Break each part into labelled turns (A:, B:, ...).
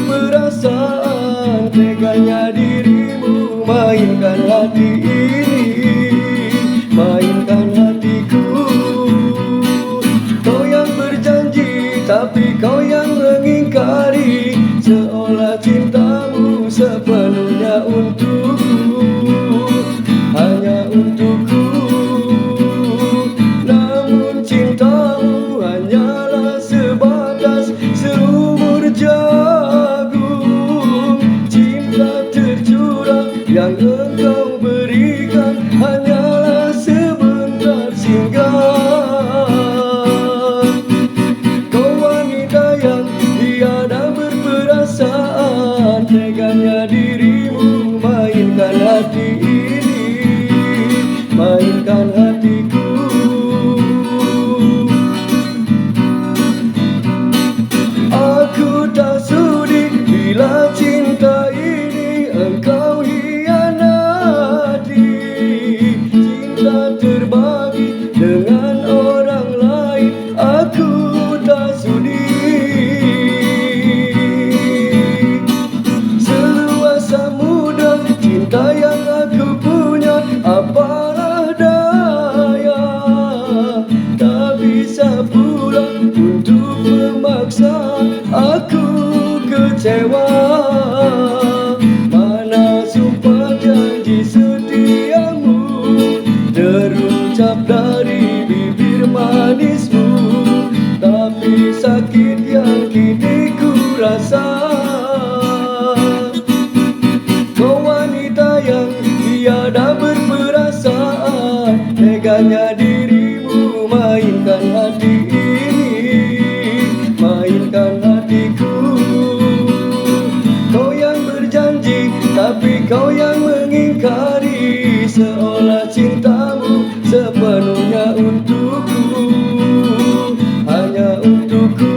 A: merasa Teganya dirimu mainkan hati ini Mainkan hatiku. Kau yang berjanji tapi kau yang mengingkari Seolah cintamu sepenuhnya untuk yang engkau berikan hanyalah sebentar singgah. Kau wanita yang tiada berperasaan Teganya dirimu mainkan hati ini Mainkan hati untuk memaksa aku kecewa. Mana sumpah janji setiamu? Terucap dari bibir manismu. Tapi sakit yang kini ku rasa. Kau wanita yang tiada berperasaan. Teganya dirimu mainkan hati. Kali Seolah cintamu sepenuhnya untukku. Hanya untukku.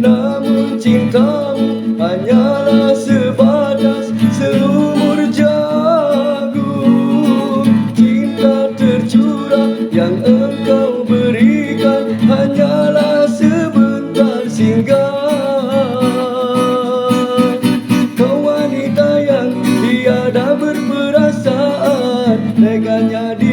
A: Namun cintamu hanyalah sebatas seumur jagung. Cinta tercurah yang engkau beri tega jadi